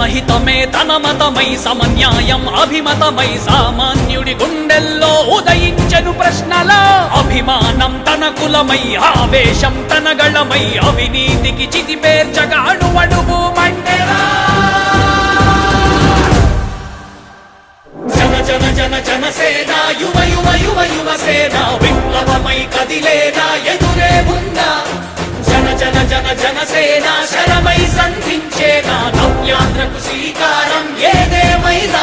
జనహితమే తన మతమై సమన్యాయం అభిమతమై సామాన్యుడి గుండెల్లో ఉదయించను ప్రశ్నల. అభిమానం తన కులమై ఆవేశం తన గళమై అవినీతికి చితి పేర్చగా అణువడుగు మండెరా జన జన జన జనసేన యువ యువ యువ యువసేన విప్లవమై జనసేన శరమై సంధించేనా? నవ్యాంధ్రకు శ్రీకారం. ఏదేమైనా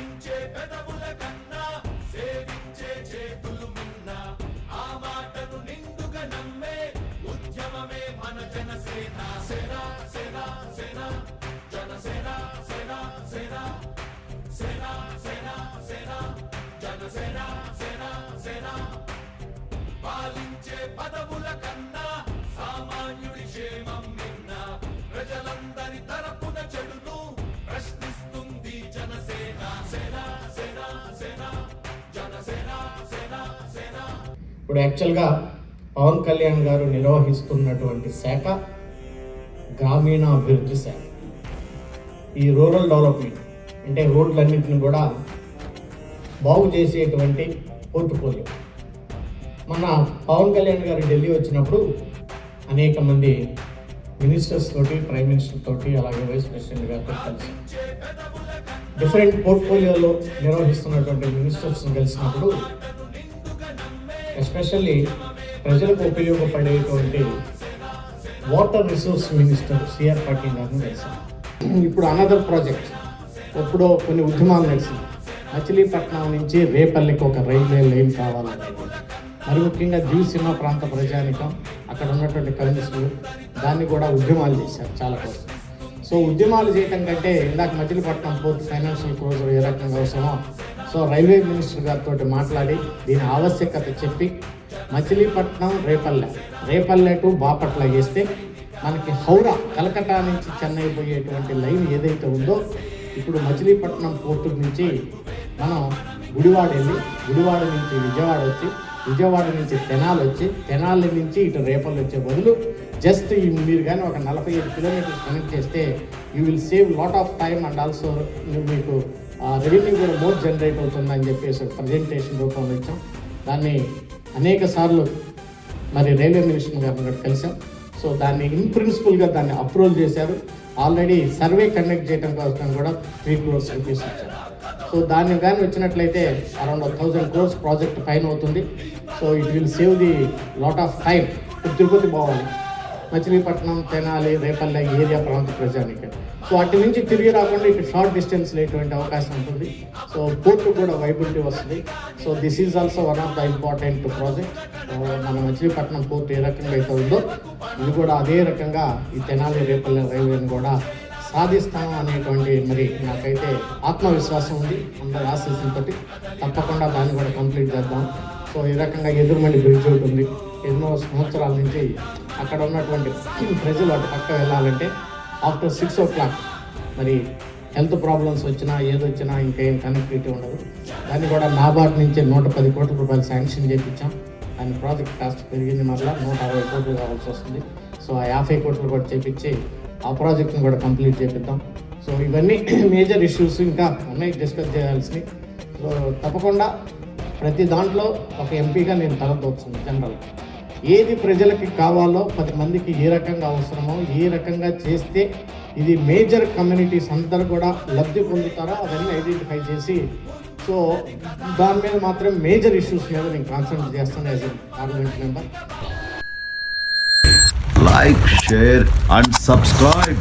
సేవించే పెదవుల కన్నా సేవించే చేతులు మిన్న. ఆ మాటను నిండుగా నమ్మే ఉద్యమమే మన జనసేన. సేన సేన సేన జనసేన సేన సేన సేన సేన సేన జనసేన సేన సేన పాలించే పదవుల కన్నా సామాన్యుడి క్షేమం నిన్న ప్రజలందరి తరపున చెడును ఇప్పుడు యాక్చువల్గా పవన్ కళ్యాణ్ గారు నిర్వహిస్తున్నటువంటి శాఖ గ్రామీణాభివృద్ధి శాఖ. ఈ రూరల్ డెవలప్మెంట్ అంటే రోడ్లన్నింటిని కూడా బాగు చేసేటువంటి పోర్టుఫోలియో మన పవన్ కళ్యాణ్ గారు ఢిల్లీ వచ్చినప్పుడు అనేక మంది మినిస్టర్స్ తోటి ప్రైమ్ మినిస్టర్ తోటి అలాగే వైస్ ప్రెసిడెంట్ గారితో కలిసి డిఫరెంట్ పోర్ట్ఫోలియోలో నిర్వహిస్తున్నటువంటి మినిస్టర్స్ని కలిసినప్పుడు ఎస్పెషల్లీ ప్రజలకు ఉపయోగపడేటువంటి water resource minister CR Patil గారిని కలిసాం. ఇప్పుడు అనదర్ ప్రాజెక్ట్ ఎప్పుడో కొన్ని ఉద్యమాలు నడిచింది. మచిలీపట్నం నుంచి రేపల్లికి ఒక రైల్వే లైన్ కావాలని మరి ముఖ్యంగా దివిసీమ ప్రాంత ప్రజానికం అక్కడ ఉన్నటువంటి కమ్యూనిస్టులు దాన్ని కూడా ఉద్యమాలు చేశారు చాలా కోసం. సో ఉద్యమాలు చేయటం కంటే ఇందాక మచిలీపట్నం పోర్ట్ ఫైనాన్షియల్ క్లోజర్ ఏ రకంగా అవసరమో సో రైల్వే మినిస్టర్ గారితో మాట్లాడి దీని ఆవశ్యకత చెప్పి మచిలీపట్నం రేపల్లె రేపల్లె టు బాపట్ల చేస్తే మనకి హౌరా కలకట్టా నుంచి చెన్నై పోయేటువంటి లైన్ ఏదైతే ఉందో ఇప్పుడు మచిలీపట్నం పోర్టు నుంచి మనం గుడివాడ వెళ్ళి గుడివాడ నుంచి విజయవాడ వచ్చి విజయవాడ నుంచి తెనాలి వచ్చి తెనాలి నుంచి ఇటు రేపల్లి వచ్చే బదులు జస్ట్ ఈ మీరు కానీ ఒక నలభై ఐదు కిలోమీటర్స్ కనెక్ట్ చేస్తే you will save lot of time and also మీకు రెవెన్యూ కూడా మోర్ జనరేట్ అవుతుందని చెప్పేసి ఒక ప్రజెంటేషన్ రూపంలో ఇచ్చాం. దాన్ని అనేక సార్లు మరి రైల్వే మినిస్టర్ గారిని కూడా కలిసాం. సో దాన్ని ఇన్ ప్రిన్సిపల్గా దాన్ని అప్రూవల్ చేశారు. ఆల్రెడీ సర్వే కండక్ట్ చేయడం కోసం కూడా త్రీ క్రోర్స్ రూపీస్ ఇచ్చారు. సో దాన్ని కానీ వచ్చినట్లయితే అరౌండ్ థౌజండ్ క్రోర్స్ ప్రాజెక్ట్ పైన అవుతుంది. So it will save the lot of time ఇప్పుడు తిరుపతి పోవాలి. మచిలీపట్నం తెనాలి రేపల్లె ఏరియా ప్రాంత ప్రజానికి. సో అటు నుంచి తిరిగి రాకుండా ఇటు షార్ట్ డిస్టెన్స్ లేటువంటి అవకాశం ఉంటుంది. సో పోర్ట్ కూడా వైబిలిటీ వస్తుంది. So this is also one of the important project. మన మచిలీపట్నం పోర్ట్ ఏ రకంగా అయితే ఉందో ఇది కూడా అదే రకంగా ఈ తెనాలి రేపల్లె రైల్వేని కూడా సాధిస్తాం అనేటువంటి మరి నాకైతే ఆత్మవిశ్వాసం ఉంది. అందరి ఆశీస్సులతో తప్పకుండా దాన్ని కూడా కంప్లీట్ చేద్దాం. సో ఈ రకంగా ఎదురుమండి బ్రిడ్జ్ ఒకటి ఉంది. ఎన్నో సంవత్సరాల నుంచి అక్కడ ఉన్నటువంటి ప్రజలు అటు పక్క వెళ్ళాలంటే ఆఫ్టర్ సిక్స్ ఓ క్లాక్ మరి హెల్త్ ప్రాబ్లమ్స్ వచ్చినా ఏదొచ్చినా ఇంకేం కనెక్టివిటీ ఉండదు. దాన్ని కూడా నాబార్డ్ నుంచి నూట పది కోట్ల రూపాయలు శాంక్షన్ చేయించాం దాని ప్రాజెక్ట్ కాస్ట్ పెరిగింది మరలా నూట అరవై కోట్లు కావాల్సి వస్తుంది. సో ఆ యాభై కోట్లు కూడా చేపించి ఆ ప్రాజెక్ట్ని కూడా కంప్లీట్ చేపిద్దాం. సో ఇవన్నీ మేజర్ ఇష్యూస్ ఇంకా ఉన్నాయి డిస్కస్ చేయాల్సినవి. సో తప్పకుండా ప్రతి దాంట్లో ఒక ఎంపీగా నేను తలదోచుంది జనరల్ ఏది ప్రజలకి కావాలో పది మందికి ఏ రకంగా అవసరమో ఏ రకంగా చేస్తే ఇది మేజర్ కమ్యూనిటీస్ అందరూ కూడా లబ్ధి పొందుతారో అవన్నీ ఐడెంటిఫై చేసి సో దాని మీద మాత్రం మేజర్ ఇష్యూస్ మీద నేను కాన్సన్ట్రేట్ చేస్తాను as parliament member. Like share and subscribe.